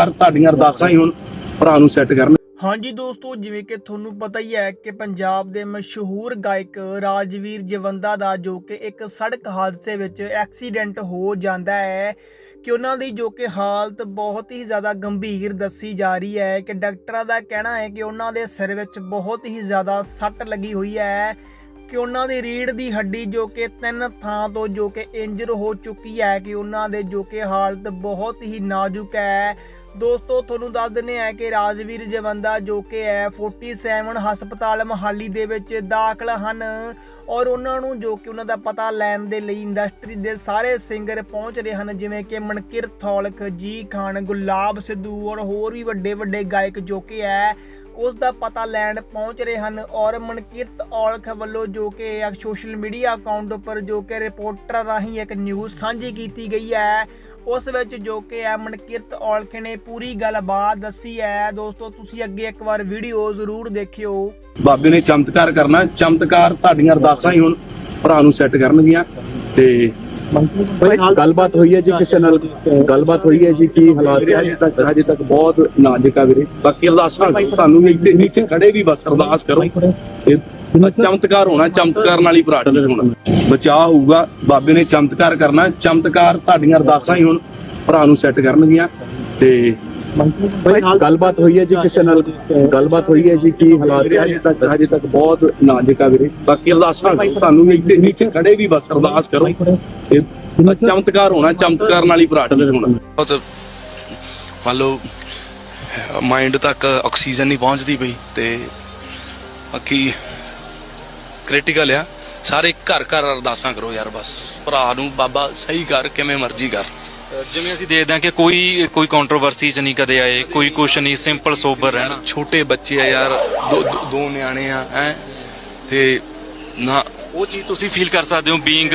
ਚਮਤਕਾਰ ਤੁਹਾਡੀਆਂ ਅਰਦਾਸਾਂ ਹੀ ਹੁਣ ਭਰਾ ਨੂੰ ਸੈੱਟ ਕਰਨ। ਹਾਂਜੀ ਦੋਸਤੋ, ਜਿਵੇਂ ਕਿ ਤੁਹਾਨੂੰ ਪਤਾ ਹੀ ਹੈ ਕਿ ਪੰਜਾਬ ਦੇ ਮਸ਼ਹੂਰ ਗਾਇਕ ਰਾਜਵੀਰ ਜਵੰਦਾ ਦਾ ਜੋ ਕਿ ਇੱਕ ਸੜਕ ਹਾਦਸੇ ਵਿੱਚ ਐਕਸੀਡੈਂਟ ਹੋ ਜਾਂਦਾ ਹੈ ਕਿ ਉਹਨਾਂ ਦੀ ਜੋ ਕਿ ਹਾਲਤ ਬਹੁਤ ਹੀ ਜ਼ਿਆਦਾ ਗੰਭੀਰ ਦੱਸੀ ਜਾ ਰਹੀ ਹੈ ਕਿ ਡਾਕਟਰਾਂ ਦਾ ਕਹਿਣਾ ਹੈ ਕਿ ਉਹਨਾਂ ਦੇ ਸਿਰ ਵਿੱਚ ਬਹੁਤ ਹੀ ਜ਼ਿਆਦਾ ਸੱਟ ਲੱਗੀ ਹੋਈ ਹੈ ਕਿ ਉਹਨਾਂ ਦੀ ਰੀੜ ਦੀ ਹੱਡੀ ਜੋ ਕਿ ਤਿੰਨ ਥਾਂ ਤੋਂ ਜੋ ਕਿ ਇੰਜਰ ਹੋ ਚੁੱਕੀ ਹੈ ਕਿ ਉਹਨਾਂ ਦੇ ਜੋ ਕਿ ਹਾਲਤ ਬਹੁਤ ਹੀ ਨਾਜ਼ੁਕ ਹੈ। ਦੋਸਤੋ, ਤੁਹਾਨੂੰ ਦੱਸ ਦਿੰਦੇ ਆ ਕਿ ਰਾਜਵੀਰ ਜਵੰਦਾ ਜੋ ਕਿ ਹੈ 47 ਹਸਪਤਾਲ ਮਹਾਲੀ ਦੇ ਵਿੱਚ ਦਾਖਲ ਹਨ ਔਰ ਉਹਨਾਂ ਨੂੰ ਜੋ ਕਿ ਉਹਨਾਂ ਦਾ ਪਤਾ ਲੈਣ ਦੇ ਲਈ ਇੰਡਸਟਰੀ ਦੇ ਸਾਰੇ ਸਿੰਗਰ ਪਹੁੰਚ ਰਹੇ ਹਨ, ਜਿਵੇਂ ਕਿ ਮਨਕਿਰਤ ਥੌਲਕ, ਜੀ ਖਾਨ, ਗੁਲਾਬ ਸਿੱਧੂ ਔਰ ਹੋਰ ਵੀ ਵੱਡੇ ਵੱਡੇ ਗਾਇਕ ਜੋ ਕਿ ਹੈ ਉਸ ਦਾ ਪਤਾ ਲੈਣ ਪਹੁੰਚ ਰਹੇ ਹਨ ਔਰ ਮਨਕਿਰਤ ਔਲਖ ਵੱਲੋਂ ਜੋ ਕਿ ਇੱਕ ਸੋਸ਼ਲ ਮੀਡੀਆ ਅਕਾਊਂਟ ਉੱਪਰ ਜੋ ਕਿ ਰਿਪੋਰਟਰ ਰਾਹੀਂ ਇੱਕ ਨਿਊਜ਼ ਸਾਂਝੀ ਕੀਤੀ ਗਈ ਹੈ, ਉਸ ਵਿੱਚ ਜੋ ਕਿ ਹੈ ਮਨਕਿਰਤ ਔਲਖ ਨੇ ਪੂਰੀ ਗੱਲਬਾਤ ਦੱਸੀ ਹੈ। ਦੋਸਤੋ, ਤੁਸੀਂ ਅੱਗੇ ਇੱਕ ਵਾਰ ਵੀਡੀਓ ਜ਼ਰੂਰ ਦੇਖਿਓ। ਬਾਬੇ ਨੇ ਚਮਤਕਾਰ ਕਰਨਾ। ਚਮਤਕਾਰ ਤੁਹਾਡੀਆਂ ਅਰਦਾਸਾਂ ਹੀ ਹੁਣ ਭਰਾ ਨੂੰ ਸੈੱਟ ਕਰਨਗੀਆਂ ਤੇ ਭਾਈ ਗੱਲਬਾਤ ਹੋਈ ਹੈ ਜੀ ਕਿਸੇ ਨਾਲ? ਗੱਲਬਾਤ ਹੋਈ ਹੈ ਜੀ ਕੀ ਹਾਲਾਤ ਵੀਰੇ ਹਜੇ ਤੱਕ। ਹਜੇ ਤੱਕ ਬਹੁਤ ਨਾਜ਼ੁਕ ਆ ਵੀਰੇ। ਬਾਕੀ ਅਰਦਾਸਾਂ ਤੁਹਾਨੂੰ ਵੀ ਇੱਥੇ ਨੀਚੇ ਖੜੇ ਵੀ ਬਸ ਅਰਦਾਸ ਕਰੋ। ਚਮਤਕਾਰ ਹੋਣਾ ਚਮਤਕਾਰ ਨਾਲ ਹੀ ਭਰਾ ਢਲੇ ਹੋਣਾ। ਬਚਾਅ ਹੋਊਗਾ। ਬਾਬੇ ਨੇ ਚਮਤਕਾਰ ਕਰਨਾ। ਚਮਤਕਾਰ ਤੁਹਾਡੀਆਂ ਅਰਦਾਸਾਂ ਹੀ ਹੁਣ ਭਰਾ ਨੂੰ ਸੈੱਟ ਕਰਨਗੀਆਂ। ਤੇ ਭਾਈ ਗੱਲਬਾਤ ਹੋਈ ਹੈ ਜੀ ਕਿਸੇ ਨਾਲ? ਗੱਲਬਾਤ ਹੋਈ ਹੈ ਜੀ ਕੀ ਹਾਲਾਤ? ਵੀਰੇ ਹਜੇ ਤੱਕ ਹਜੇ ਤੱਕ ਬਹੁਤ ਨਾਜ਼ੁਕ ਆ ਵੀਰੇ। ਬਾਕੀ ਅਰਦਾਸਾਂ ਤੁਹਾਨੂੰ ਵੀ ਇੱਥੇ ਨੀਚੇ ਖੜੇ ਵੀ ਬਸ ਅਰਦਾਸ ਕਰੋ। ਤੇ ਚਮਤਕਾਰ ਹੋਣਾ ਚਮਤਕਾਰ ਨਾਲ ਹੀ ਭਰਾ ਢਲੇ ਹੋਣਾ। ਬਹੁਤ ਮੰਨ ਲਓ ਮਾਈਂਡ ਤੱਕ ਆਕਸੀਜਨ ਨਹੀਂ ਪਹੁੰਚਦੀ ਪਈ ਤੇ ਬਾਕੀ ਕ੍ਰਿਟੀਕਲ ਆ। ਸਾਰੇ ਘਰ ਘਰ ਅਰਦਾਸਾਂ ਕਰੋ ਯਾਰ ਬਸ। ਭਰਾ ਨੂੰ ਬਾਬਾ ਸਹੀ ਕਰ ਕਿਵੇਂ ਮਰਜ਼ੀ ਕਰ। ਜਿਵੇਂ ਅਸੀਂ ਦੇਖਦੇ ਹਾਂ ਕਿ ਕੋਈ ਕੋਈ ਕੰਟਰੋਵਰਸੀ ਚ ਨਹੀਂ ਕਦੇ ਆਏ ਕੋਈ ਕੁਛ ਨਹੀਂ ਸਿੰਪਲ ਸੋਬਰ ਰਹਿਣਾ। ਛੋਟੇ ਬੱਚੇ ਆ ਯਾਰ ਦੋ- ਦੋ- ਨਿਆਣੇ ਆ ਹੈ। ਤੇ ਨਾ ਉਹ ਚੀਜ਼ ਤੁਸੀਂ ਫੀਲ ਕਰ ਸਕਦੇ ਹੋ ਬੀਇੰਗ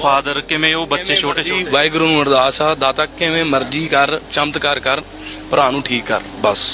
ਫਾਦਰ ਕਿਵੇਂ ਉਹ ਬੱਚੇ ਛੋਟੇ ਛੋਟੇ ਵਾਹਿਗੁਰੂ ਨੂੰ ਅਰਦਾਸ ਆ ਦਾਤਾ ਕਿਵੇਂ ਮਰਜ਼ੀ ਕਰ ਚਮਤਕਾਰ ਕਰ ਭਰਾ ਨੂੰ ਠੀਕ ਕਰ ਬਸ।